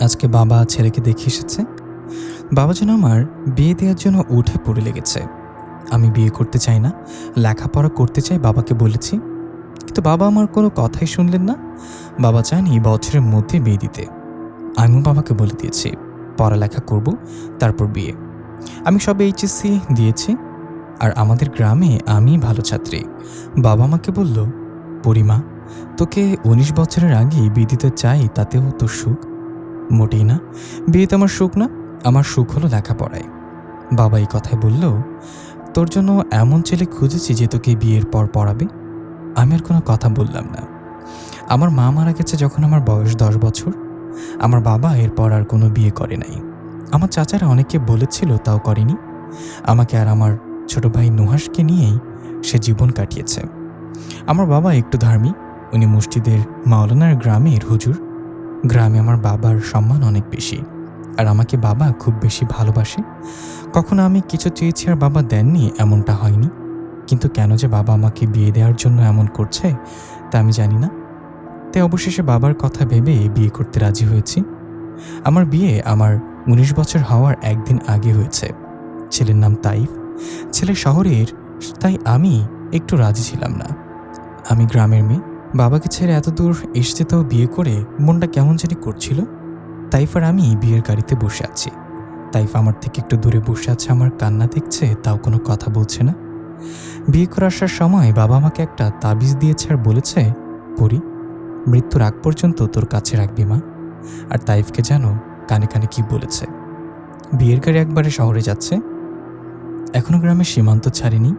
আজকে বাবা ছেলেকে দেখে এসেছে। বাবা যেন আমার বিয়ে দেওয়ার জন্য উঠে পড়ে লেগেছে। আমি বিয়ে করতে চাই না, লেখাপড়া করতে চাই বাবাকে বলেছি। কিন্তু বাবা আমার কোনো কথাই শুনলেন না। বাবা চান এই বছরের মধ্যে বিয়ে দিতে। আমিও বাবাকে বলে দিয়েছি, পড়ালেখা করব, তারপর বিয়ে। আমি সব এইচএসসি দিয়েছি আর আমাদের গ্রামে আমি ভালো ছাত্রী। বাবা আমাকে বলল, পরিমা, তোকে উনিশ বছরের আগে বিয়ে দিতে চাই, তাতেও তোর সুখ। মোটেই না। বিয়েতে আমার সুখ না, আমার সুখ হলো লেখাপড়ায়। বাবা এই কথায় বলল, তোর জন্য এমন ছেলে খুঁজেছি যে তোকে বিয়ের পর পড়াবে? আমি আর কোনো কথা বললাম না। আমার মা মারা গেছে যখন আমার বয়স দশ বছর। আমার বাবা এরপর আর কোনো বিয়ে করে নাই। আমার চাচারা অনেককে বলেছিল, তাও করেনি। আমাকে আর আমার ছোট ভাই নুহাসকে নিয়েই সে জীবন কাটিয়েছে। আমার বাবা একটু ধার্মিক, উনি মসজিদের মাওলানার গ্রামের হুজুর। গ্রামে আমার বাবার সম্মান অনেক বেশি। আর আমাকে বাবা খুব বেশি ভালোবাসে। কখনো আমি কিছু চেয়েছি আর বাবা দেননি, এমনটা হয়নি। কিন্তু কেন যে বাবা আমাকে বিয়ে দেওয়ার জন্য এমন করছে, তা আমি জানি না। তাই অবশেষে বাবার কথা ভেবে বিয়ে করতে রাজি হয়েছি। আমার বিয়ে আমার উনিশ বছর হওয়ার একদিন আগে হয়েছে। ছেলের নাম তাইফ। ছেলে শহরের, তাই আমি একটু রাজি ছিলাম না। আমি গ্রামের মেয়ে। বাবাকে ছেড়ে এত দূর এসতে তো বিয়ে করে মনটা কেমন জানি করছিল। তাইফ আর আমি বিয়ের গাড়িতে বসে আছি। তাইফ আমার থেকে একটু দূরে বসে আছে, আমার কান্না দেখছে, তাও কোনো কথা বলছে না। বিয়ে করে আসার সময় বাবা আমাকে একটা তাবিজ দিয়েছে আর বলেছে, পড়ি। মৃত্যুর আগ পর্যন্ত তোর কাছে রাখবি মা। আর তাইফকে জানো কানে কানে কি বলেছে। বিয়ের গাড়ি একবারে শহরে যাচ্ছে। এখনও গ্রামের সীমান্ত ছাড়েনি।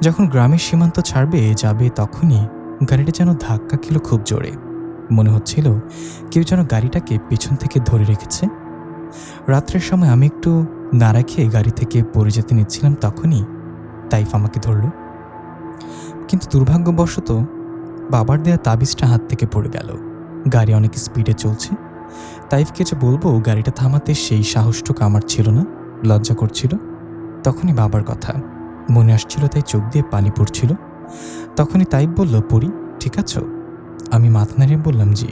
যখন গ্রামের সীমান্ত ছাড়বে, যাবে তখনই গাড়িটা যেন ধাক্কা খেলো খুব জোরে। মনে হচ্ছিল কেউ যেন গাড়িটাকে পেছন থেকে ধরে রেখেছে। রাত্রের সময় আমি একটু নাড়া খেয়ে গাড়ি থেকে পড়ে যেতে নিচ্ছিলাম তখনই তাইফ আমাকে ধরল। কিন্তু দুর্ভাগ্যবশত বাবার দেয়া তাবিজটা হাত থেকে পড়ে গেল। গাড়ি অনেক স্পিডে চলছে। তাইফকে যে বলব, গাড়িটা থামাতে সেই সাহসটুকু আমার ছিল না, লজ্জা করছিল। তখনই বাবার কথা মনে আসছিল, তাই চোখ দিয়ে পানি পড়ছিল। তখনই তাইব বলল পড়ি ঠিক আছো? আমি মাথা নাড়িয়ে বললাম, জি।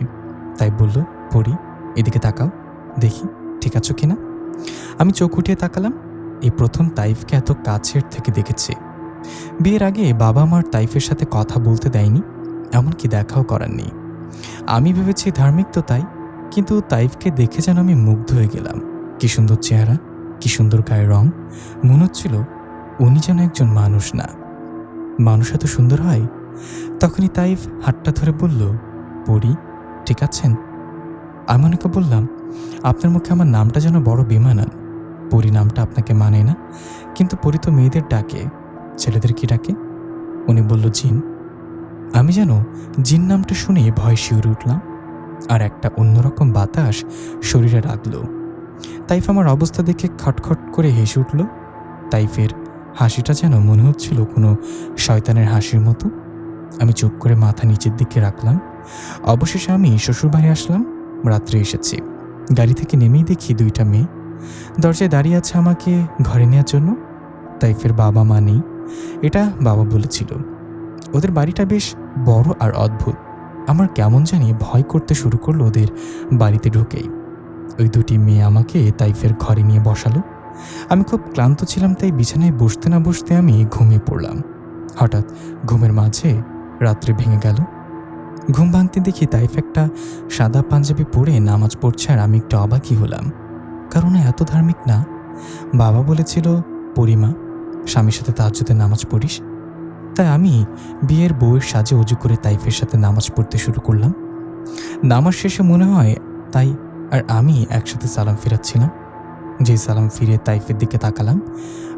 তাই বলল পড়ি এদিকে তাকাও, দেখি, ঠিক আছো কিনা? আমি চোখ উঠিয়ে তাকালাম, এই প্রথম তাইফকে এত কাছের থেকে দেখেছি। বিয়ের আগে বাবা মার তাইফের সাথে কথা বলতে দেয়নি, এমনকি দেখাও করার নেই। আমি ভেবেছি ধার্মিক তো তাই, কিন্তু তাইফকে দেখে যেন আমি মুগ্ধ হয়ে গেলাম। কি সুন্দর চেহারা, কি সুন্দর গায়ের রং, মনে হচ্ছিল উনি যেন একজন মানুষ না। মানুষ এত সুন্দর হয়? তখনই তাইফ হাতটা ধরে বলল পড়ি ঠিক আছেন? আমি অনেকে বললাম, আপনার মুখে আমার নামটা যেন বড় বেমানান। পরি নামটা আপনাকে মানে না, কিন্তু পরি তো মেয়েদের ডাকে। ছেলেদের কি ডাকে? উনি বলল, জিন। আমি যেন জিন নামটা শুনে ভয় শিউরে উঠলাম, আর একটা অন্যরকম বাতাস শরীরে রাখল। তাইফ আমার অবস্থা দেখে খটখট করে হেসে উঠল। তাইফের হাসিটা যেন মনে হচ্ছিল কোনো শয়তানের হাসির মতো। আমি চুপ করে মাথা নিচের দিকে রাখলাম। অবশেষে আমি শ্বশুরবাড়ি আসলাম। রাত্রে এসেছি। গাড়ি থেকে নেমেই দেখি দুইটা মেয়ে। দরজায় দাঁড়িয়ে আছে আমাকে ঘরে নেওয়ার জন্য। তাইফের বাবা মা নেই। এটা বাবা বলেছিল। ওদের বাড়িটা বেশ বড় আর অদ্ভুত। আমার কেমন জানি ভয় করতে শুরু করল ওদের বাড়িতে ঢুকেই। ওই দুটি মেয়ে আমাকে তাইফের ঘরে নিয়ে বসালো। আমি খুব ক্লান্ত ছিলাম, তাই বিছানায় বসতে না বসতে আমি ঘুমিয়ে পড়লাম। হঠাৎ ঘুমের মাঝে রাত্রে ভেঙে গেল। ঘুম ভাঙতে দেখি তাইফ একটা সাদা পাঞ্জাবি পরে নামাজ পড়ছে আর আমি একটু অবাকই হলাম। কারণ এত ধার্মিক না? বাবা বলেছিল পরিমা স্বামীর সাথে তাহাজ্জুদের নামাজ পড়িস। তাই আমি বিয়ের বউয়ের সাজে অজু করে তাইফের সাথে নামাজ পড়তে শুরু করলাম। নামাজ শেষে মনে হয় তাই আর আমি একসাথে সালাম ফিরাচ্ছিলাম। যে সালাম ফিরে তাইফের দিকে তাকালাম।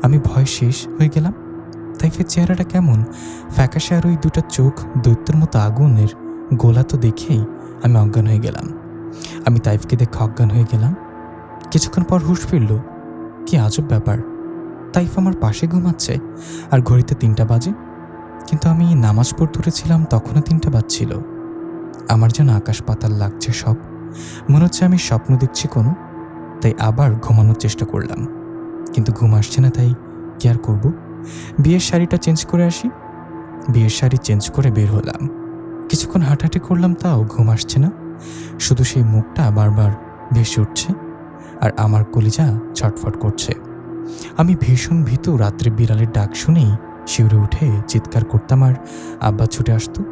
আমি ভয় শেষ হয়ে গেলাম। তাইফের চেহারাটা কেমন? ফ্যাকাশে আর ওই দুটো চোখ, দৈত্যের মতো আগুনের গোলা তো দেখেই আমি অজ্ঞান হয়ে গেলাম। আমি তাইফকে দেখে অজ্ঞান হয়ে গেলাম। কিছুক্ষণ পর হুঁশ ফিরল, কি আজব ব্যাপার। তাইফ আমার পাশে ঘুমাচ্ছে আর ঘড়িতে তিনটা বাজে। কিন্তু আমি নামাজ পড়তে উঠেছিলাম তখনও তিনটা বাজছিল। আমার যেন আকাশ পাতাল লাগছে সব। মনে হচ্ছে আমি স্বপ্ন দেখছি কোনো। তাই আবার ঘুমানোর চেষ্টা করলাম। কিন্তু ঘুম আসছে না তাই কি আর করব? বিয়ের শাড়িটা চেঞ্জ করে আসি। বিয়ের শাড়ি চেঞ্জ করে বের হলাম। কিছুক্ষণ হাঁটাহাঁটি করলাম তাও ঘুম আসছে না। শুধু সেই মুখটা বারবার ভেসে উঠছে আর আমার কলিজা ছটফট করছে। আমি ভীষণ ভীতু রাত্রে বিড়ালের ডাক শুনেই শিউরে উঠে চিৎকার করতাম আর আব্বা ছুটে আসতো।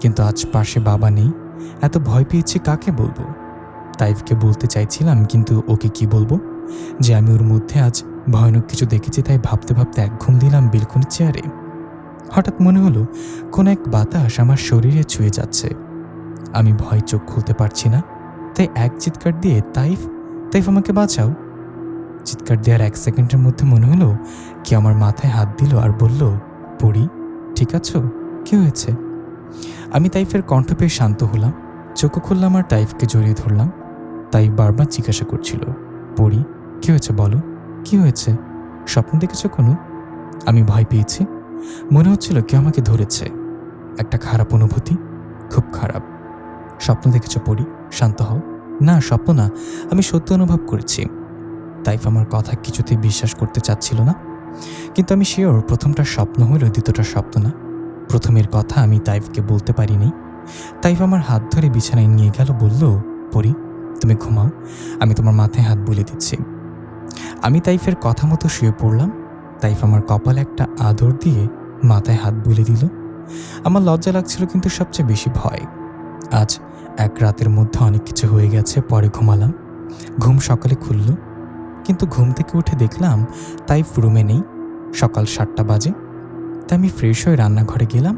কিন্তু আজ পাশে বাবা নেই। এত ভয় পেয়েছি কাকে বলব? তাইফকে বলতে চাইছিলাম, কিন্তু ওকে কি বলব? যে আমি ওর মধ্যে আজ ভয়ানক কিছু দেখেছি, তাই ভাবতে ভাবতে এক ঘুম দিলাম বিলকুনি চেয়ারে। হঠাৎ মনে হলো, কোনো এক বাতাস আমার শরীরে ছুঁয়ে যাচ্ছে। আমি ভয় চোখ খুলতে পারছি না। তাই এক চিৎকার দিয়ে, তাইফ তাইফ আমাকে বাঁচাও। চিৎকার দেওয়ার এক সেকেন্ডের মধ্যে মনে হলো কি আমার মাথায় হাত দিল আর বলল, পড়ি, ঠিক আছো? কী হয়েছে? আমি তাইফের কণ্ঠ পেয়ে শান্ত হলাম। চোখও খুললাম আর তাইফকে জড়িয়ে ধরলাম। তাই বারবার জিজ্ঞাসা করছিল পড়ি কি হয়েছে বলো? কি হয়েছে? স্বপ্ন দেখেছ কোনো? আমি ভয় পেয়েছি। মনে হচ্ছিল কেউ আমাকে ধরেছে। একটা খারাপ অনুভূতি, খুব খারাপ। স্বপ্ন দেখেছ পড়ি শান্ত হও। না, স্বপ্ন না। আমি সত্য অনুভব করেছি। তাইফ আমার কথা কিছুতেই বিশ্বাস করতে চাচ্ছিল না। কিন্তু আমি শিওর প্রথমটা স্বপ্ন হলেও দ্বিতীয়টা স্বপ্ন না। প্রথমের কথা আমি তাইফকে বলতে পারিনি। তাইফ আমার হাত ধরে বিছানায় নিয়ে গেল, বলল, পরি তুমি ঘুমাও, আমি তোমার মাথায় হাত বুলিয়ে দিচ্ছি। আমি তাইফের কথা মতো শুয়ে পড়লাম। তাইফ আমার কপালে একটা আদর দিয়ে মাথায় হাত বুলে দিল। আমার লজ্জা লাগছিল কিন্তু সবচেয়ে বেশি ভয়। আজ এক রাতের মধ্যে অনেক কিছু হয়ে গেছে, পরে ঘুমালাম। ঘুম সকালে খুলল। কিন্তু ঘুম থেকে উঠে দেখলাম তাইফ রুমে নেই। সকাল সাতটা বাজে। তাই আমি ফ্রেশ হয়ে রান্নাঘরে গেলাম।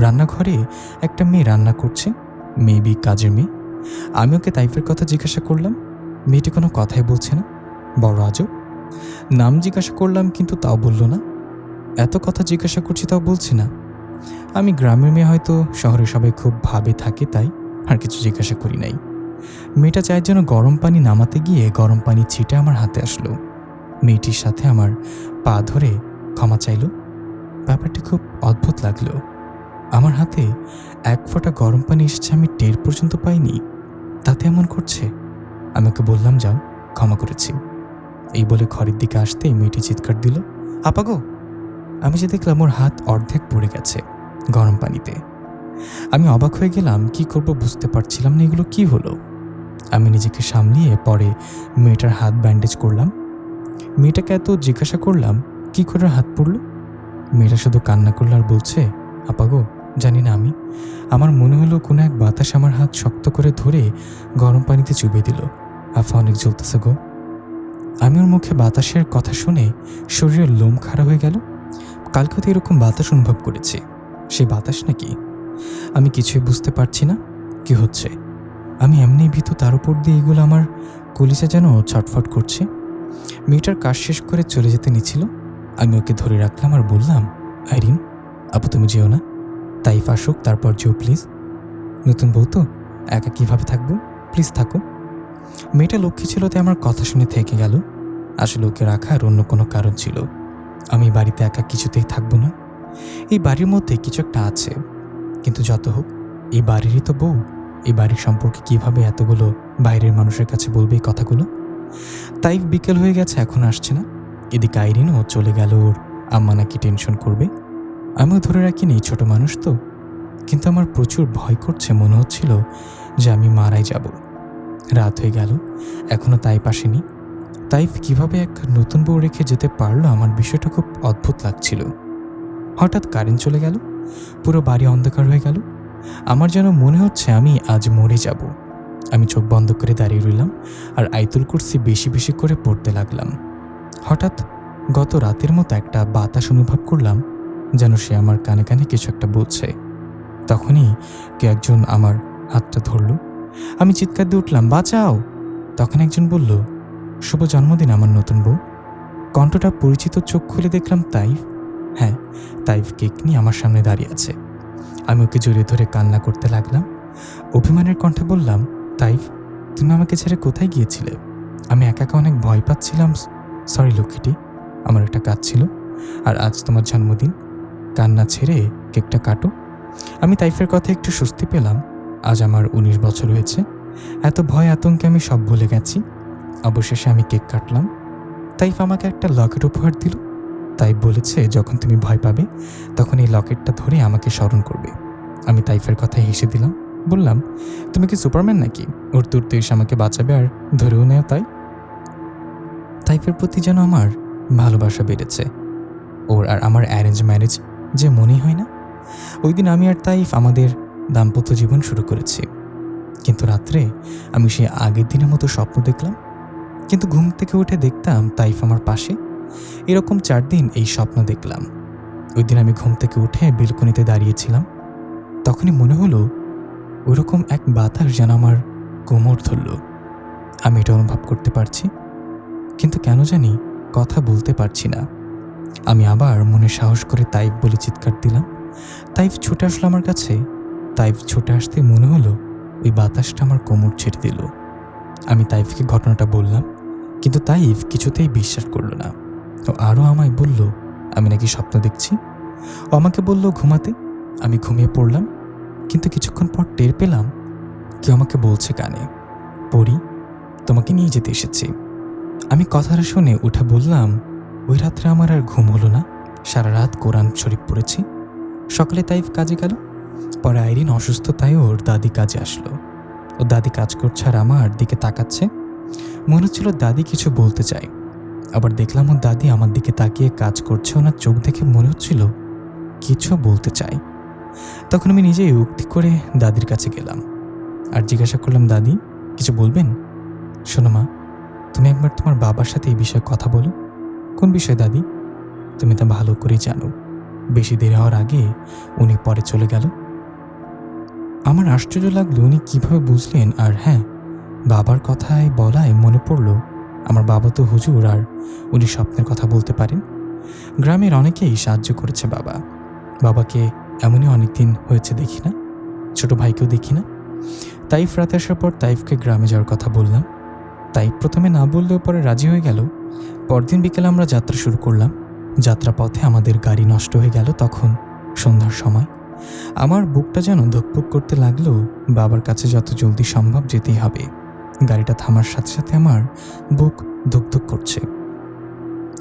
রান্নাঘরে একটা মেয়ে রান্না করছে। মেবি কাজের মেয়ে। আমি ওকে তাইফের কথা জিজ্ঞাসা করলাম, মেয়েটি কোনো কথাই বলছে না। বড় আজব। নাম জিজ্ঞাসা করলাম, কিন্তু তাও বলল না। এত কথা জিজ্ঞাসা করছি তাও বলছে না। আমি গ্রামের মেয়ে হয়তো শহরে সবাই খুব ভাবে থাকে তাই আর কিছু জিজ্ঞাসা করি নাই। মেয়েটা চায়ের জন্য গরম পানি নামাতে গিয়ে গরম পানি ছিটে আমার হাতে আসলো। মেয়েটির সাথে আমার পা ধরে ক্ষমা চাইল। ব্যাপারটি খুব অদ্ভুত লাগল। আমার হাতে এক ফোঁটা গরম পানি এসেছে আমি টের পর্যন্ত পাইনি। তাতে এমন করছে? আমি ওকে বললাম, যাও, ক্ষমা করেছি। এই বলে ঘরের দিকে আসতেই মেয়েটি চিৎকার দিল আপাগো আমি যে দেখলাম ওর হাত অর্ধেক পড়ে গেছে গরম পানিতে। আমি অবাক হয়ে গেলাম, কি করব বুঝতে পারছিলাম না এগুলো কি হলো? আমি নিজেকে সামলিয়ে পরে মেয়েটার হাত ব্যান্ডেজ করলাম। মেয়েটাকে এত জিজ্ঞাসা করলাম, কি করে হাত পড়ল? মেয়েটা শুধু কান্না করল আর বলছে আপাগো জানি না আমি। আমার মনে হলো কোনো এক বাতাস আমার হাত শক্ত করে ধরে গরম পানিতে চুবে দিল। আফা অনেক জ্বলতেছে গো। আমি ওর মুখে বাতাসের কথা শুনে শরীরের লোম খাড়া হয়ে গেল। কালকে তো এরকম বাতাস অনুভব করেছি। সেই বাতাস নাকি? আমি কিছুই বুঝতে পারছি না। কি হচ্ছে? আমি এমনি ভীত তার উপর দিয়ে এগুলো আমার কলিজা যেন ছটফট করছে। মেয়েটার কাজ শেষ করে চলে যেতে নিছিল আমি ওকে ধরে রাখলাম আর বললাম, আইরিন, আপু তুমি যেও না। তাই ফাঁসুক তারপর যেও প্লিজ। নতুন বউ তো, একা কীভাবে থাকব? প্লিজ থাকো। মেয়েটা লক্ষ্মী ছিল তাই আমার কথা শুনে থেকে গেল। আসলে ওকে রাখার অন্য কোনো কারণ ছিল। আমি বাড়িতে একা কিছুতেই থাকব না। এই বাড়ির মধ্যে কিছু একটা আছে। কিন্তু যত হোক, এই বাড়িরই তো বউ। এই বাড়ির সম্পর্কে কীভাবে এতগুলো বাইরের মানুষের কাছে বলবে এই কথাগুলো? তাই বিকেল হয়ে গেছে, এখন আসছে না। এদিকে আইরিনও চলে গেল ওর। আম্মা নাকি টেনশন করবে। আমিও ধরে রাখিনি, ছোট মানুষ তো। কিন্তু আমার প্রচুর ভয় করছে, মনে হচ্ছিল যে আমি মারাই যাব। রাত হয়ে গেল এখনও তাই পাশেনি। তাইফ কীভাবে এক নতুন বউ রেখে যেতে পারল আমার বিষয়টা খুব অদ্ভুত লাগছিল। হঠাৎ কারেন্ট চলে গেল, পুরো বাড়ি অন্ধকার হয়ে গেল। আমার যেন মনে হচ্ছে আমি আজ মরে যাব। আমি চোখ বন্ধ করে দাঁড়িয়ে রইলাম আর আইতুল কুরসি বেশি বেশি করে পড়তে লাগলাম। হঠাৎ গত রাতের মতো একটা বাতাস অনুভব করলাম যেন সে আমার কানে কানে কিছু একটা বলছে। তখনই কে একজন আমার হাতটা ধরলো। আমি চিৎকার দিয়ে উঠলাম, বাঁচাও! তখন একজন বলল, শুভ জন্মদিন আমার নতুন বউ। কণ্ঠটা পরিচিত চোখ খুলে দেখলাম তাইফ। হ্যাঁ তাইফ কেক নিয়ে আমার সামনে দাঁড়িয়ে আছে। আমি ওকে জড়িয়ে ধরে কান্না করতে লাগলাম। অভিমানের কণ্ঠে বললাম, তাইফ, তুমি আমাকে ছেড়ে কোথায় গিয়েছিলে? আমি একা একা অনেক ভয় পাচ্ছিলাম সরি লক্ষ্মীটি, আমার একটা কাজ ছিল। আর আজ তোমার জন্মদিন কান্না ছেড়ে কেকটা কাটো। আমি তাইফের কথা একটু স্বস্তি পেলাম। আজ আমার উনিশ বছর হয়েছে। এত ভয় আতঙ্কে আমি সব ভুলে গেছি। অবশেষে আমি কেক কাটলাম। তাইফ আমাকে একটা লকেট উপহার দিল। তাই বলেছে, যখন তুমি ভয় পাবে, তখন এই লকেটটা ধরে আমাকে স্মরণ করবে। আমি তাইফের কথায় হেসে দিলাম। বললাম, তুমি কি সুপারম্যান নাকি? উড়তে উড়তে এসে আমাকে বাঁচাবে আর ধরেও নেও তাই? তাইফের প্রতি যেন আমার ভালোবাসা বেড়েছে। ওর আর আমার অ্যারেঞ্জ ম্যারেজ যে মনেই হয় না। ওই দিন আমি আর তাইফ আমাদের দাম্পত্য জীবন শুরু করেছি। কিন্তু রাত্রে আমি সেই আগের দিনের মতো স্বপ্ন দেখলাম। কিন্তু ঘুম থেকে উঠে দেখতাম তাইফ আমার পাশে। এরকম চার দিন এই স্বপ্ন দেখলাম। ওই দিন আমি ঘুম থেকে উঠে বেলকনিতে দাঁড়িয়েছিলাম। তখনই মনে হলো ওইরকম এক বাতাস যেন আমার কোমর ধরল। আমি এটা অনুভব করতে পারছি। কিন্তু কেন জানি কথা বলতে পারছি না। আমি আবার মনে সাহস করে তাইফ বলে চিৎকার দিলাম। তাইফ ছুটে আসলো আমার কাছে। তাইফ ছুটে আসতে মনে হলো ওই বাতাসটা আমার কোমর ছেড়ে দিল। আমি তাইফকে ঘটনাটা বললাম, কিন্তু তাইফ কিছুতেই বিশ্বাস করল না। ও আরও আমায় বলল, আমি নাকি স্বপ্ন দেখছি? ও আমাকে বলল, ঘুমাতে। আমি ঘুমিয়ে পড়লাম, কিন্তু কিছুক্ষণ পর টের পেলাম কেউ আমাকে বলছে কানে পড়ি তোমাকে নিয়ে যেতে এসেছি। আমি কথাটা শুনে উঠে বললাম ওই রাত্রে আমার আর ঘুম হলো না। সারা রাত কোরআন শরীফ পড়েছি। সকালে তাইফ কাজে গেল। পরে আইরিন অসুস্থ, তাই ওর দাদি কাজে আসলো। ও দাদি কাজ করছে আর আমার দিকে তাকাচ্ছে। মনে হচ্ছিল দাদি কিছু বলতে চায়। আবার দেখলাম ওর দাদি আমার দিকে তাকিয়ে কাজ করছে। ওনার চোখ দেখে মনে হচ্ছিল কিছু বলতে চাই তখন আমি নিজেই উক্তি করে দাদির কাছে গেলাম। আর জিজ্ঞাসা করলাম, দাদি, কিছু বলবেন? শোনো মা, তুমি একবার তোমার বাবার সাথে এই বিষয়ে কথা বলো। কোন বিষয় দাদি? তুমি তা ভালো করেই জানো। বেশি দেরি হওয়ার আগে উনি পরে চলে গেল। আমার আশ্চর্য লাগল উনি কীভাবে বুঝলেন আর হ্যাঁ বাবার কথায় বলায় মনে পড়ল আমার বাবা তো হুজুর আর উনি স্বপ্নের কথা বলতে পারেন। গ্রামের অনেকেই সাহায্য করেছে বাবা। বাবাকে এমনই অনেক দিন হয়েছে দেখি না, ছোট ভাইকেও দেখি না। তাইফ রাতে আসার পর তাইফকে গ্রামে যাওয়ার কথা বললাম। তাইফ প্রথমে না বললেও পরে রাজি হয়ে গেল। পরদিন বিকেলে আমরা যাত্রা শুরু করলাম। যাত্রা পথে আমাদের গাড়ি নষ্ট হয়ে গেল তখন সন্ধ্যার সময়। আমার বুকটা যেন ধুকপুক করতে লাগল, বাবার কাছে যত জলদি সম্ভব যেতেই হবে। গাড়িটা থামার সাথে সাথে আমার বুক ধুকধুক করছে।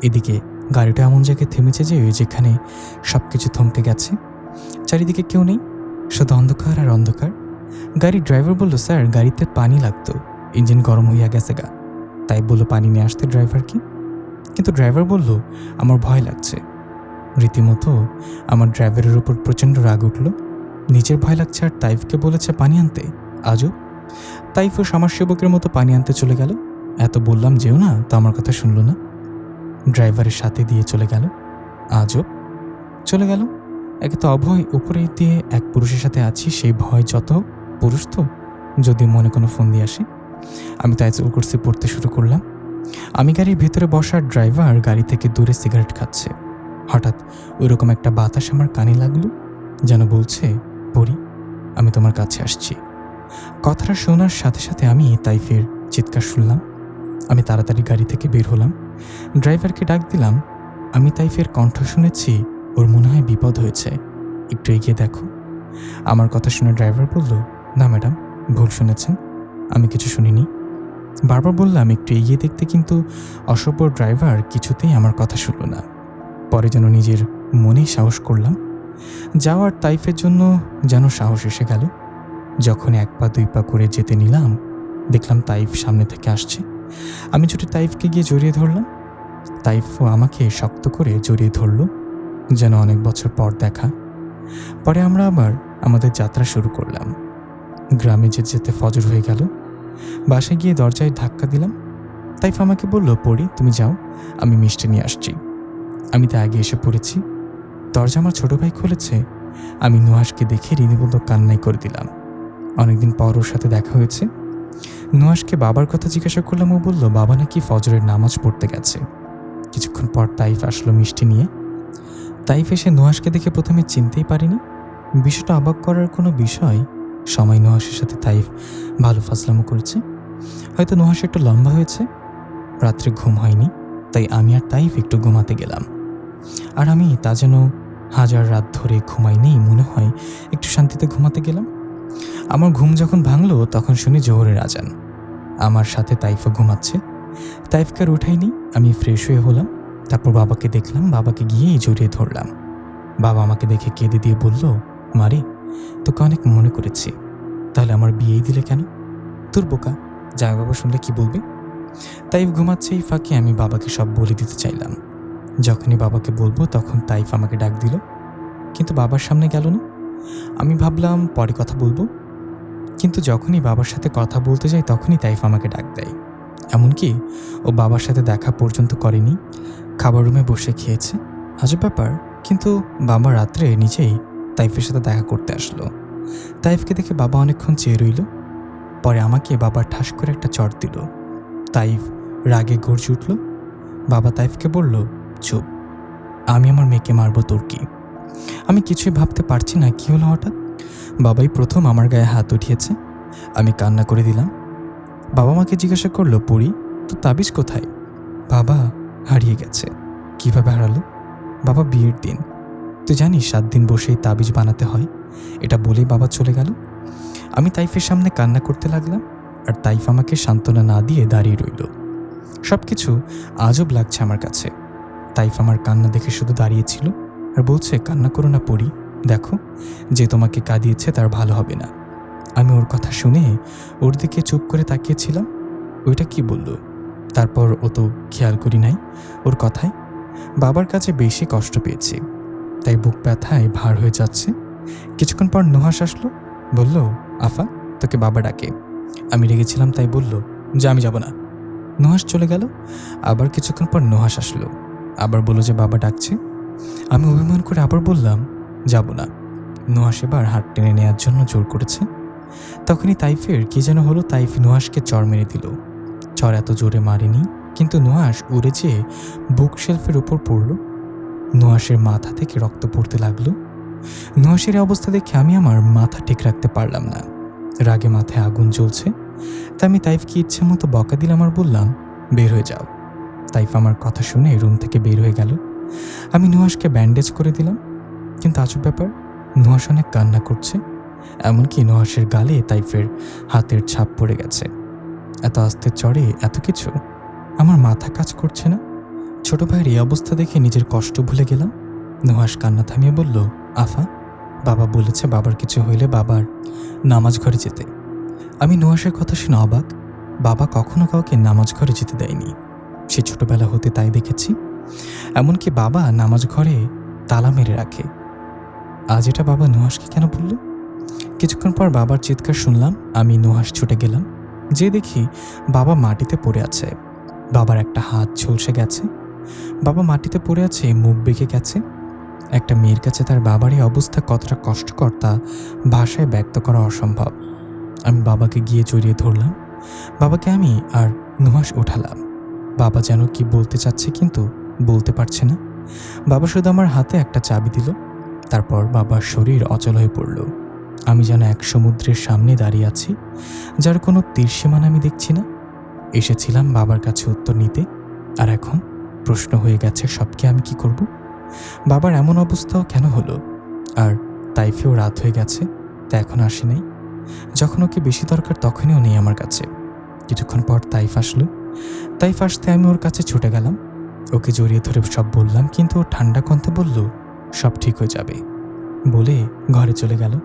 এদিকে গাড়িটা এমন জায়গায় থেমেছে যে যেখানে সব কিছু থমকে গেছে। চারিদিকে কেউ নেই, শুধু অন্ধকার আর অন্ধকার। গাড়ির ড্রাইভার বলল, স্যার, গাড়িতে পানি লাগতো। ইঞ্জিন গরম হইয়া গেছে গা। তাই বলল, পানি নিয়ে আসতে ড্রাইভারকে কিন্তু ড্রাইভার বলল, আমার ভয় লাগছে। রীতিমতো আমার ড্রাইভারের উপর প্রচণ্ড রাগ উঠল। নিজের ভয় লাগছে আর তাইফকে বলেছে পানি আনতে। আজও? তাইফও সমাজসেবকের মতো পানি আনতে চলে গেল। এত বললাম যেও না, তো আমার কথা শুনল না। ড্রাইভারের সাথে দিয়ে চলে গেল। আজও? চলে গেল? একে তো অভয় উপরে দিয়ে এক পুরুষের সাথে আছি সেই ভয় যত পুরুষ তো। যদি মনে কোনো ফোন দিয়ে আসে। আমি তাইচুল কুর্সি পড়তে শুরু করলাম। আমি গাড়ির ভেতরে বসার ড্রাইভার গাড়ি থেকে দূরে সিগারেট খাচ্ছে। হঠাৎ ওইরকম একটা বাতাস আমার কানে লাগল, যেন বলছে পড়ি আমি তোমার কাছে আসছি। কথাটা শোনার সাথে সাথে আমি তাইফের চিৎকার শুনলাম। আমি তাড়াতাড়ি গাড়ি থেকে বের হলাম। ড্রাইভারকে ডাক দিলাম। আমি তাইফের কণ্ঠ শুনেছি, ওর মনে হয় বিপদ হয়েছে। একটু এগিয়ে দেখো। আমার কথা শুনে ড্রাইভার বলল, না ম্যাডাম, ভুল শুনেছেন। আমি কিছু শুনিনি। বারবার বললাম, একটু এগিয়ে দেখতে কিন্তু অসভ্য ড্রাইভার কিছুতেই আমার কথা শুনল না। পরে যেন নিজের মনেই সাহস করলাম যাওয়ার তাইফের জন্য যেন সাহস এসে গেল। যখন এক পা, দুই পা করে যেতে নিলাম, দেখলাম তাইফ সামনে থেকে আসছে। আমি ছুটে তাইফকে গিয়ে জড়িয়ে ধরলাম। তাইফও আমাকে শক্ত করে জড়িয়ে ধরল, যেন অনেক বছর পর দেখা। পরে আমরা আবার আমাদের যাত্রা শুরু করলাম। গ্রামে যেতে যেতে ফজর হয়ে গেল বাসায় গিয়ে দরজায় ধাক্কা দিলাম। তাইফ আমাকে বলল, পড়ি, তুমি যাও, আমি মিষ্টি নিয়ে আসছি। আমি তা আগে এসে পড়েছি। দরজা আমার ছোট ভাই খুলেছে। আমি নুহাসকে দেখে রীতিমতো কান্নাই করে দিলাম। অনেকদিন পর ওর সাথে দেখা হয়েছে। নুহাসকে বাবার কথা জিজ্ঞাসা করলাম, ও বলল, বাবা নাকি ফজরের নামাজ পড়তে গেছে। কিছুক্ষণ পর তাইফ আসলো মিষ্টি নিয়ে। তাইফ এসে নুহাসকে দেখে প্রথমে চিনতেই পারিনি। বিষয়টা অবাক করার কোনো বিষয় সময় নুহাসের সাথে তাইফ ভালো ফাজলামো করেছে। হয়তো নুহাস একটু লম্বা হয়েছে, রাত্রে ঘুম হয়নি, তাই আমি আর তাইফ একটু ঘুমাতে গেলাম। আর আমি তা যেন হাজার রাত ধরে ঘুমাই নেই মনে হয় একটু শান্তিতে ঘুমাতে গেলাম। আমার ঘুম যখন ভাঙলো, তখন শুনি জোহরের আজান। আমার সাথে তাইফও ঘুমাচ্ছে। তাইফকে আর উঠাইনি, আমি ফ্রেশ হয়ে হলাম। তারপর বাবাকে দেখলাম, বাবাকে গিয়েই জড়িয়ে ধরলাম। বাবা আমাকে দেখে কেঁদে দিয়ে বলল মারে তোকে অনেক মনে করেছি। তাহলে আমার বিয়েই দিলে কেন? তোর বোকা, জামাই বাবা শুনলে কি বলবে? তাইফ ঘুমাচ্ছে, এই ফাঁকে আমি বাবাকে সব বলে দিতে চাইলাম। যখনই বাবাকে বলব, তখন তাইফ আমাকে ডাক দিল। কিন্তু বাবার সামনে গেল না। আমি ভাবলাম, পরে কথা বলব। কিন্তু যখনই বাবার সাথে কথা বলতে যাই, তখনই তাইফ আমাকে ডাক দেয়। এমনকি ও বাবার সাথে দেখা পর্যন্ত করেনি। খাবার রুমে বসে খেয়েছে। আজব ব্যাপার। কিন্তু বাবা রাত্রে নিজেই তাইফের সাথে দেখা করতে আসলো। তাইফকে দেখে বাবা অনেকক্ষণ চেয়ে রইল। পরে আমাকে বাবা ঠাস করে একটা চট দিল। তাইফ রাগে গর্জে উঠল। বাবা তাইফকে বলল, চুপ, আমি আমার মেয়েকে মারবো, তোর কি? আমি কিছুই ভাবতে পারছি না, কি হলো হঠাৎ? বাবাই প্রথম আমার গায়ে হাত উঠিয়েছে। আমি কান্না করে দিলাম। বাবা মাকে জিজ্ঞাসা করল পড়ি তো তাবিজ কোথায়? বাবা হারিয়ে গেছে। কীভাবে হারালো? বাবা বিয়ের দিন। তুই জানিস সাত দিন বসেই তাবিজ বানাতে হয়। এটা বলেই বাবা চলে গেল। আমি তাইফের সামনে কান্না করতে লাগলাম আর তাইফ আমাকে সান্ত্বনা না দিয়ে দাঁড়িয়ে রইল। সব কিছু আজব লাগছে আমার কাছে। তাইফ আমার কান্না দেখে শুধু দাঁড়িয়েছিল আর বলছে, কান্না করো না পড়ি। দেখো, যে তোমাকে কাঁদিয়েছে তার ভালো হবে না। আমি ওর কথা শুনে ওর দিকে চুপ করে তাকিয়েছিলাম। ওইটা কি বলল? তারপর ও তো খেয়াল করি নাই ওর কথায়। বাবার কাছে বেশি কষ্ট পেয়েছি। তাই বুক ব্যথায় ভার হয়ে যাচ্ছে। কিছুক্ষণ পর নুহাস আসলো, বলল, আফা, তোকে বাবা ডাকে। আমি রেগেছিলাম, তাই বলল যে আমি যাব না। নুহাস চলে গেল। আবার কিছুক্ষণ পর নুহাস আসলো। আবার বলল যে বাবা ডাকছে। আমি অভিমান করে আবার বললাম, যাব না। নুহাস এবার হাত টেনে নেওয়ার জন্য জোর করেছে। তখনই তাইফের কি যেন হলো, তাইফ নুহাসকে চর মেরে দিল। চর এত জোরে মারেনি, কিন্তু নুহাস উড়ে যেয়ে বুক শেলফের উপর পড়ল। নুহাসের মাথা থেকে রক্ত পড়তে লাগল। নুহাসের অবস্থা দেখে আমি আমার মাথা ঠিক রাখতে পারলাম না। রাগে মাথায় আগুন জ্বলছে। তাই আমি তাইফকে ইচ্ছে মতো বকা দিলাম আর বললাম, বের হয়ে যাও। তাইফ আমার কথা শুনে রুম থেকে বের হয়ে গেল। আমি নুহাসকে ব্যান্ডেজ করে দিলাম। কিন্তু আজব ব্যাপার নুহাস অনেক কান্না করছে। এমনকি নুহাসের গালে তাইফের হাতের ছাপ পড়ে গেছে। এত আস্তে চড়ে এত কিছু, আমার মাথা কাজ করছে না। ছোট ভাইয়ের এই অবস্থা দেখে নিজের কষ্ট ভুলে গেলাম। নুহাস কান্না থামিয়ে বলল, আফা, বাবা বলেছে বাবার কিছু হইলে বাবার নামাজ ঘরে যেতে। আমি নুহাসের কথা শুনে অবাক। বাবা কখনো কাউকে নামাজ ঘরে যেতে দেয়নি। সে ছোটবেলা হতে তাই দেখেছি। এমনকি বাবা নামাজ ঘরে তালা মেরে রাখে। আজ এটা বাবা নুহাসকে কেন বলল? কিছুক্ষণ পর বাবার চিৎকার শুনলাম, আমি নুহাস ছুটে গেলাম। যে দেখি বাবা মাটিতে পড়ে আছে। বাবার একটা হাত ঝলসে গেছে। বাবা মাটিতে পড়ে আছে, মুখ বেঁকে গেছে। একটা মেয়ের কাছে তার বাবার এই অবস্থা কতটা কষ্টকর তা ভাষায় ব্যক্ত করা অসম্ভব। আমি বাবাকে গিয়ে জড়িয়ে ধরলাম। বাবাকে আমি আর নুহাস উঠালাম বাবা যেন কি বলতে চাচ্ছে কিন্তু বলতে পারছে না। বাবা শুধু আমার হাতে একটা চাবি দিল। তারপর বাবার শরীর অচল হয়ে পড়ল। আমি যেন এক সমুদ্রের সামনে দাঁড়িয়ে আছি, যার কোনো তীর্সীমান আমি দেখছি না। এসেছিলাম বাবার কাছে উত্তর নিতে, আর এখন প্রশ্ন হয়ে গেছে, সবকে আমি কি করব? বাবার এমন অবস্থাও কেন হলো? আর তাইফেও রাত হয়ে গেছে, তা এখন আসে নাই। যখন ওকে বেশি দরকার তখনই ও নেই আমার কাছে। কিছুক্ষণ পর তাইফ আসলো। তাইফ আসতে আমি ওর কাছে ছুটে গেলাম। ওকে জড়িয়ে ধরে সব বললাম, কিন্তু ও ঠান্ডা কণ্ঠে বলল, সব ঠিক হয়ে যাবে। বলে ঘরে চলে গেল।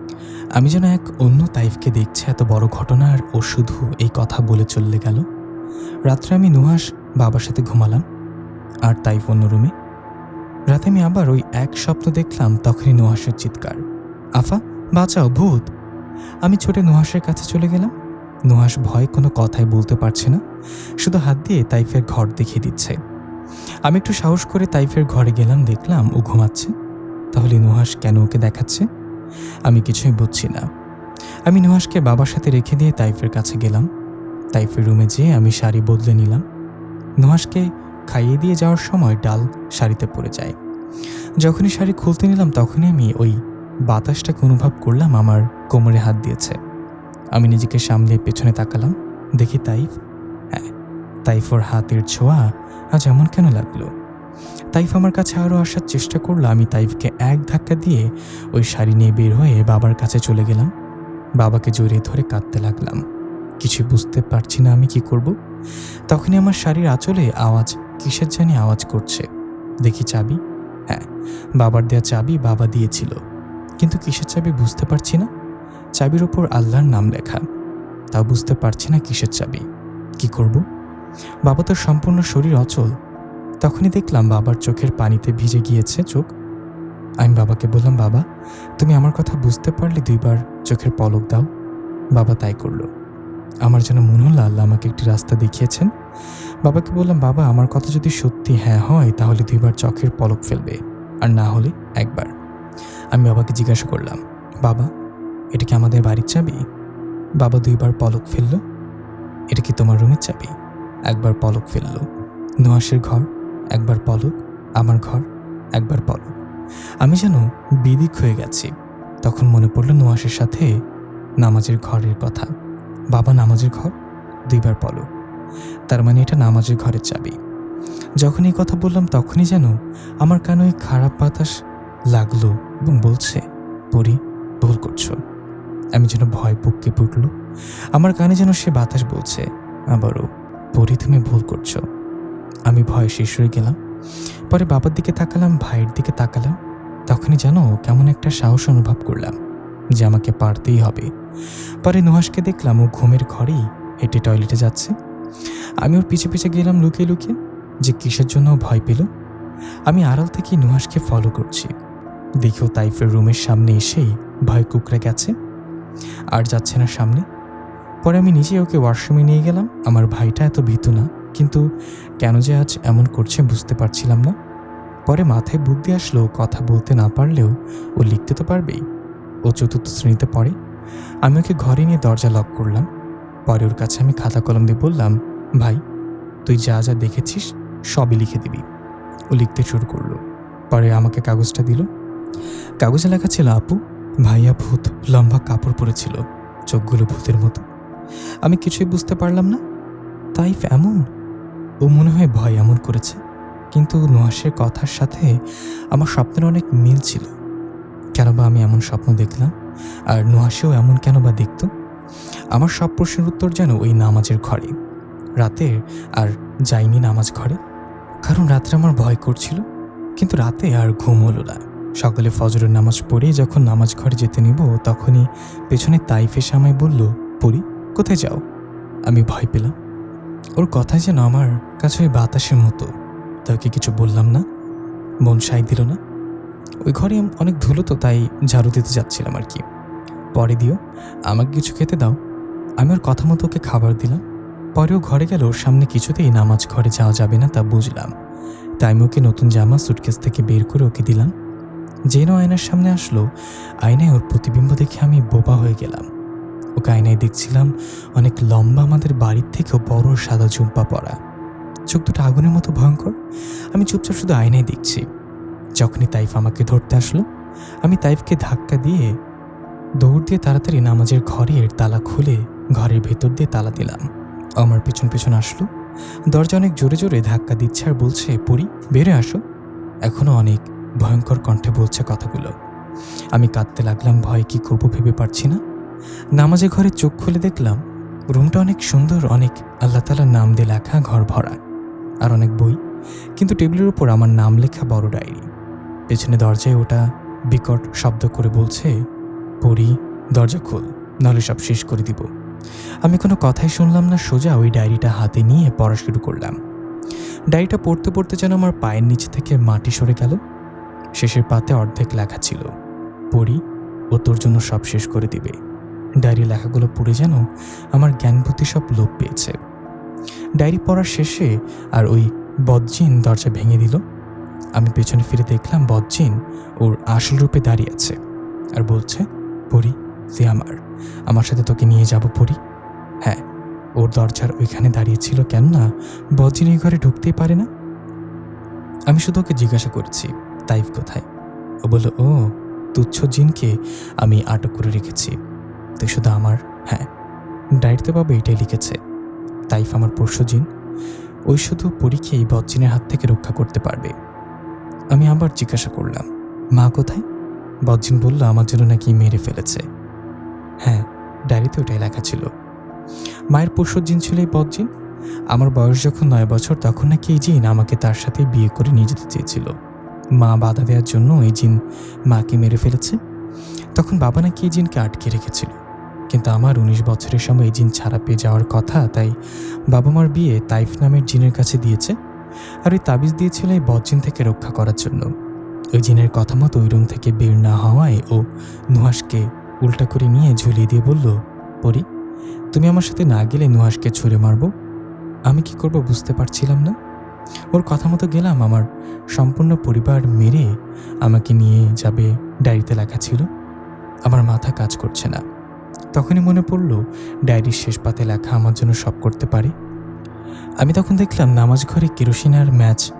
আমি যেন এক অন্য তাইফকে দেখছি, এত বড় ঘটনা আর ও শুধু এই কথা বলে চলে গেল। রাত্রে আমি নুহাস বাবার সাথে ঘুমালাম। আর তাইফ অন্য রুমে। রাতে আমি আবার ওই এক স্বপ্ন দেখলাম, তখনই নুহাসের চিৎকার। আফা, বাঁচাও, ভূত। আমি ছোটে নুহাসের কাছে চলে গেলাম। নুহাস ভয় কোনো কথাই বলতে পারছে না, শুধু হাত দিয়ে তাইফের ঘর দেখিয়ে দিচ্ছে। আমি একটু সাহস করে তাইফের ঘরে গেলাম, দেখলাম ও ঘুমাচ্ছে। তাহলে নুহাস কেন ওকে দেখাচ্ছে? আমি কিছুই বুঝছি না। আমি নুহাসকে বাবার সাথে রেখে দিয়ে তাইফের কাছে গেলাম। তাইফের রুমে যেয়ে আমি শাড়ি বদলে নিলাম। নুহাসকে খাইয়ে দিয়ে যাওয়ার সময় ডাল শাড়িতে পড়ে যায়। যখনই শাড়ি খুলতে নিলাম তখনই আমি ওই বাতাসটাকে অনুভব করলাম আমার কোমরে হাত দিয়েছে। আমি নিজেকে সামলে পেছনে তাকালাম, দেখি তাইফ। হ্যাঁ তাইফ ওর হাতের ছোঁয়া আজ এমন কেন লাগল? তাইফ আমার কাছে আরও আসার চেষ্টা করল, আমি তাইফকে এক ধাক্কা দিয়ে ওই শাড়ি নিয়ে বের হয়ে বাবার কাছে চলে গেলাম। বাবাকে জড়িয়ে ধরে কাঁদতে লাগলাম। কিছু বুঝতে পারছি না আমি কি করব। তখনই আমার শাড়ির আঁচলে আওয়াজ, কিসের জানি আওয়াজ করছে। দেখি চাবি? হ্যাঁ বাবার দেয়া চাবি বাবা দিয়েছিল। কিন্তু কিসের চাবি বুঝতে পারছি না। চাবির ওপর আল্লাহর নাম লেখা। তাও বুঝতে পারছি না কিসের চাবি। কি করব? বাবা তো সম্পূর্ণ শরীর অচল। তখনই দেখলাম বাবার চোখের পানিতে ভিজে গিয়েছে চোখ। আমি বাবাকে বললাম, বাবা, তুমি আমার কথা বুঝতে পারলে দুইবার চোখের পলক দাও। বাবা তাই করল। আমার যেন মনে হলো আল্লাহ আমাকে একটি রাস্তা দেখিয়েছেন। বাবাকে বললাম, বাবা, আমার কথা যদি সত্যি হ্যাঁ হয়, তাহলে দুইবার চোখের পলক ফেলবে, আর না হলে একবার। আমি বাবাকে জিজ্ঞাসা করলাম, বাবা, এটা কি আমাদের বাড়ির চাবি? বাবা দুইবার পলক ফেলল, এটা কি তোমার রুমের চাবি? একবার পলক ফেলল নোয়াসের ঘর, একবার পলক, আমার ঘর, একবার পলক। আমি যেন বিদিক হয়ে গেছি। তখন মনে পড়ল নোয়াসের সাথে নামাজের ঘরের কথা। বাবা নামাজের ঘর, দুইবার পলক। তার মানে এটা নামাজের ঘরের চাবি। যখন এই কথা বললাম তখনই যেন আমার কানে ওই খারাপ বাতাস লাগল এবং বলছে, পরি, ভুল করছ। আমি যেন ভয় পুককে পুটল আমার কানে যেন সে বাতাস বলছে, আবারও, পরি, তুমি ভুল করছ। আমি ভয়ে শেষ হয়ে গেলাম। পরে বাবার দিকে তাকালাম, ভাইয়ের দিকে তাকালাম। তখনই যেন কেমন একটা সাহস অনুভব করলাম। যে আমাকে পারতেই হবে। পরে নুহাসকে দেখলাম ও ঘুমের ঘরেই হেঁটে টয়লেটে যাচ্ছে। আমি ওর পিছে পিছে গেলাম, লুকিয়ে লুকিয়ে। যে কিসের জন্য ভয় পেল? আমি আড়াল থেকে নুহাসকে ফলো করছি। দেখেও তাইফের রুমের সামনে এসেই ভয় কুকড়ে গেছে আর যাচ্ছে না সামনে। পরে আমি নিজে ওকে ওয়াশরুমে নিয়ে গেলাম। আমার ভাইটা এত ভীতু না, কিন্তু কেন যে আজ এমন করছে বুঝতে পারছিলাম না। পরে মাথায় বুদ্ধি আসলো কথা বলতে না পারলেও ও লিখতে তো পারবেই। ও চতুর্থ শ্রেণীতে পড়ে। আমি ওকে ঘরে নিয়ে দরজা লক করলাম। পরে ওর কাছে আমি খাতা কলম দিয়ে বললাম, ভাই, তুই যা যা দেখেছিস সবই লিখে দিবি। ও লিখতে শুরু করল। পরে আমাকে কাগজটা দিল। কাগজে লেখা ছিল, আপু, ভাইয়া ভূত লম্বা কাপড় পরেছিল, চোখগুলো ভূতের মতো। আমি কিছুই বুঝতে পারলাম না। তাই এমন? ও মনে হয় ভয় এমন করেছে। কিন্তু নোয়াসের কথার সাথে আমার স্বপ্নের অনেক মিল ছিল। কেন বা আমি এমন স্বপ্ন দেখলাম? আর নোয়াসেও এমন কেন বা দেখত? আমার সব প্রশ্নের উত্তর যেন ওই নামাজের ঘরে। রাতে আর যাইনি নামাজ ঘরে। কারণ রাত্রে আমার ভয় করছিল। কিন্তু রাতে আর ঘুম হলো না। সকালে ফজরের নামাজ পড়ে যখন নামাজ ঘরে যেতে নিব, তখনই পেছনে তাইফ এসে আমায় বলল পড়ি কোথায় যাও? আমি ভয় পেলাম। ওর কথা যেন আমার কাছে বাতাসের মতো। তাকে কিছু বললাম না। মন সাই দিল না। ওই ঘরে অনেক ধুলো তো, তাই ঝাড়ু দিতে যাচ্ছিলাম আর কি। পরে দিও, আমাকে কিছু খেতে দাও। আমি ওর কথা মতো ওকে খাবার দিলাম। পরেও ঘরে গেল, ওর সামনে কিছুতেই নামাজ ঘরে যাওয়া যাবে না তা বুঝলাম। তাই আমি ওকে নতুন জামা সুটকেস থেকে বের করে ওকে দিলাম। যেন আয়নার সামনে আসলো, আয়নায় ওর প্রতিবিম্ব দেখে আমি বোবা হয়ে গেলাম। ওকে আয়নায় দেখছিলাম, অনেক লম্বা আমাদের বাড়ির থেকেও বড় সাদা ঝুম্পা পড়া চোখ দুটো আগুনের মতো ভয়ঙ্কর। আমি চুপচাপ শুধু আয়নায় দেখছি। যখনই তাইফ আমাকে ধরতে আসলো, আমি তাইফকে ধাক্কা দিয়ে দৌড় দিয়ে তাড়াতাড়ি নামাজের ঘরের তালা খুলে ঘরের ভেতর দিয়ে তালা দিলাম। আমার পেছন পিছন আসলো। দরজা অনেক জোরে জোরে ধাক্কা দিচ্ছে আর বলছে পড়ি বেরে, আসো। এখনও অনেক ভয়ঙ্কর কণ্ঠে বলছে কথাগুলো। আমি কাঁদতে লাগলাম, ভয় কি করব ভেবে পারছি না। নামাজে ঘরে চোখ খুলে দেখলাম, রুমটা অনেক সুন্দর, অনেক আল্লাহ তালার নাম দিয়ে লেখা, ঘর ভরা, আর অনেক বই। কিন্তু টেবিলের উপর আমার নাম লেখা বড় ডায়েরি। পেছনে দরজায় ওটা বিকট শব্দ করে বলছে, পড়ি, দরজা খোল, নাহলে সব শেষ করে দিব। আমি কোনো কথাই শুনলাম না, সোজা ওই ডায়েরিটা হাতে নিয়ে পড়া শুরু করলাম। ডায়েরিটা পড়তে পড়তে যেন আমার পায়ের নিচ থেকে মাটি সরে গেল। শেষের পাতে অর্ধেক লেখা ছিল, পড়ি, ও তোর জন্য সব শেষ করে দিবে। ডায়েরি লেখাগুলো পড়ে যেন আমার জ্ঞান বুদ্ধি সব লোপ পেয়েছে। ডায়েরি পড়ার শেষে আর ওই বদজিন দরজা ভেঙে দিল। আমি পেছনে ফিরে দেখলাম বদজিন ওর আসল রূপে দাঁড়িয়ে আছে আর বলছে পড়ি তুই আমার। আমার সাথে তোকে নিয়ে যাব পড়ি হ্যাঁ ওর দরজার ওইখানে দাঁড়িয়েছিল কেননা বদজিন এই ঘরে ঢুকতেই পারে না? আমি শুধু ওকে জিজ্ঞাসা করছি, তাইফ কোথায়? ও বলল, ও, তুচ্ছ জিনকে আমি আটক করে রেখেছি। তুই শুধু আমার? হ্যাঁ ডায়েরিতে বাবা এটাই লিখেছে, তাইফ আমার পরশু জিন। ওই শুধু পরীকে এই বজ্জিনের হাত থেকে রক্ষা করতে পারবে। আমি আবার জিজ্ঞাসা করলাম, মা কোথায়? বজ্জিন বলল, আমার জন্য নাকি মেরে ফেলেছে। হ্যাঁ ডায়েরিতে ওটাই লেখা ছিল। মায়ের পরশুর জিন ছিল এই বজ্জিন? আমার বয়স যখন নয় বছর, তখন নাকি এই জিন আমাকে তার সাথে বিয়ে করে নিয়ে যেতে চেয়েছিল। মা বাধা দেওয়ার জন্য এই জিন মাকে মেরে ফেলেছে। তখন বাবা নাকি এই জিনকে আটকে রেখেছিল। কিন্তু আমার উনিশ বছরের সময় এই জিন ছাড়া পেয়ে যাওয়ার কথা, তাই বাবা মার বিয়ে তাইফ নামের জিনের কাছে দিয়েছে। আর ওই তাবিজ দিয়েছিল এই বজ্জিন থেকে রক্ষা করার জন্য। ওই জিনের কথা মতো ওই রুম থেকে বের না হওয়ায় ও নুহাসকে উল্টা করে নিয়ে ঝুলিয়ে দিয়ে বলল, পরি, তুমি আমার সাথে না গেলে নুহাসকে ছুঁড়ে মারবো? আমি কি করব বুঝতে পারছিলাম না। ওর কথা মতো গেলাম, আমার সম্পূর্ণ পরিবার মেরে আমাকে নিয়ে যাবে ডায়েরিতে লেখা ছিল। আমার মাথা কাজ করছে না। তখনই মনে পড়ল, ডায়েরির শেষ পাতে লেখা আমার জন্য সব করতে পারে। আমি তখন দেখলাম নামাজ ঘরে কেরোসিন আর ম্যাচ।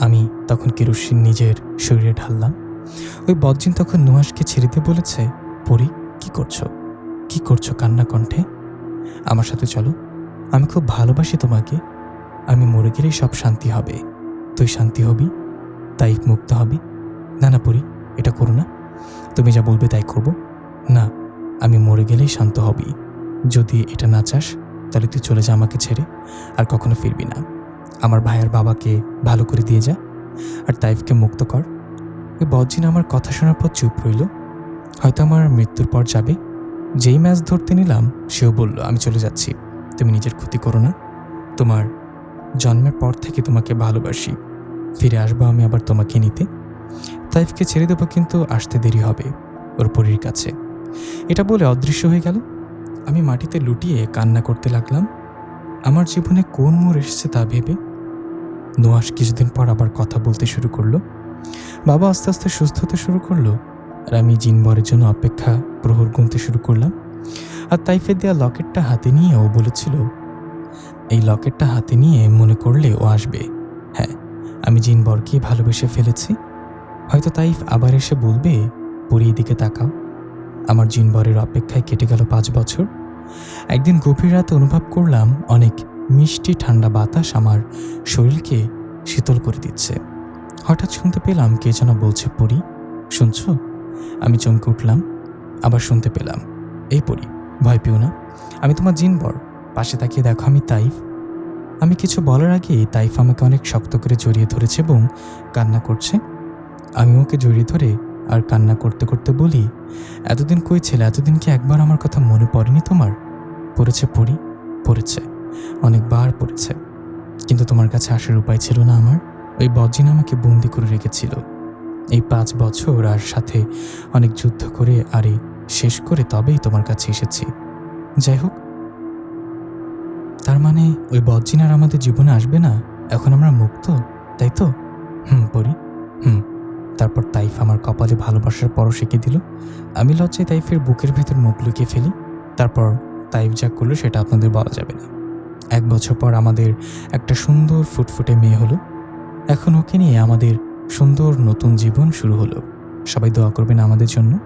আমি তখন কেরোসিন নিজের শরীরে ঢাললাম। ওই বজ্জিন তখন নুহাসকে ছেড়ে দিয়ে বলেছে, পরি, কি করছ? কি করছ কান্না কণ্ঠে? আমার সাথে চলো। আমি খুব ভালোবাসি তোমাকে। আমি মরে গেলেই সব শান্তি হবে। তুই শান্তি হবি, তাই মুক্ত হবি। না না, পরি, এটা করো না। তুমি যা বলবে তাই করব। না, আমি মরে গেলেই শান্ত হবি। যদি এটা না চাস তাহলে তুই চলে যা আমাকে ছেড়ে, আর কখনো ফিরবি না। আমার ভাইয়ের বাবাকে ভালো করে দিয়ে যা, আর তাইফকে মুক্ত কর। ওই বজ্জিন আমার কথা শোনার পর চুপ রইল। হয়তো আমার মৃত্যুর পর যাবে। যেই ম্যাচ ধরতে নিলাম, সেও বলল, আমি চলে যাচ্ছি। তুমি নিজের ক্ষতি করো না। তোমার জন্মের পর থেকে তোমাকে ভালোবাসি। ফিরে আসব আমি আবার তোমাকে নিতে। তাইফকে ছেড়ে দেবো কিন্তু আসতে দেরি হবে ওর পরীর কাছে। এটা বলে অদৃশ্য হয়ে গেল। আমি মাটিতে লুটিয়ে কান্না করতে লাগলাম। আমার জীবনে কোন মোড় এসেছে তা ভেবে নোয়াস কিছুদিন পর আবার কথা বলতে শুরু করল। বাবা আস্তে আস্তে সুস্থ হতে শুরু করল আর আমি জিনবরের জন্য অপেক্ষা প্রহর গুনতে শুরু করলাম। আর তাইফের দেওয়া লকেটটা হাতে নিয়ে ও বলেছিল, এই লকেটটা হাতে নিয়ে মনে করলে ও আসবে। হ্যাঁ আমি জিনবরকে ভালোবেসে ফেলেছি। হয়তো তাইফ আবার এসে বলবে পরিয়ে দিকে তাকাও। আমার জিনবরের অপেক্ষায় কেটে গেল পাঁচ বছর। একদিন গভীর রাতে অনুভব করলাম অনেক মিষ্টি ঠান্ডা বাতাস আমার শরীরকে শীতল করে দিচ্ছে। হঠাৎ শুনতে পেলাম কে যেন বলছে পড়ি শুনছ? আমি চমকে উঠলাম, আবার শুনতে পেলাম, এই পড়ি ভয় পেও না, আমি তোমার জিনবর, পাশে তাকিয়ে দেখো, আমি তাইফ। আমি কিছু বলার আগেই তাইফ আমাকে অনেক শক্ত করে জড়িয়ে ধরেছে এবং কান্না করছে। আমি ওকে জড়িয়ে ধরে আর কান্না করতে করতে বলি, এতদিন কই ছেলে? এতদিন কি একবার আমার কথা মনে পড়েনি তোমার? পড়েছে পড়ি, পড়েছে, অনেকবার পড়েছে। কিন্তু তোমার কাছে আসার উপায় ছিল না আমার। ওই বজ্জিন আমাকে বন্দি করে রেখেছিল। এই পাঁচ বছর আর সাথে অনেক যুদ্ধ করে আরে শেষ করে তবেই তোমার কাছে এসেছি। যাই হোক, তার মানে ওই বজ্জিন আর আমাদের জীবনে আসবে না? এখন আমরা মুক্ত, তাই তো? হুম, পড়ি, হুম। তারপর তাইফ আমার কপালে ভালোবাসার পরশ এঁকে দিল। আমি লজ্জায় তাইফের বুকের ভেতর মুখ লুকিয়ে ফেলি। তারপর তাইফ যা করল সেটা আপনাদের বলা যাবে না। এক বছর পর আমাদের একটা সুন্দর ফুটফুটে মেয়ে হলো। এখন ওকে নিয়ে আমাদের সুন্দর নতুন জীবন শুরু হলো। সবাই দোয়া করবেন আমাদের জন্য।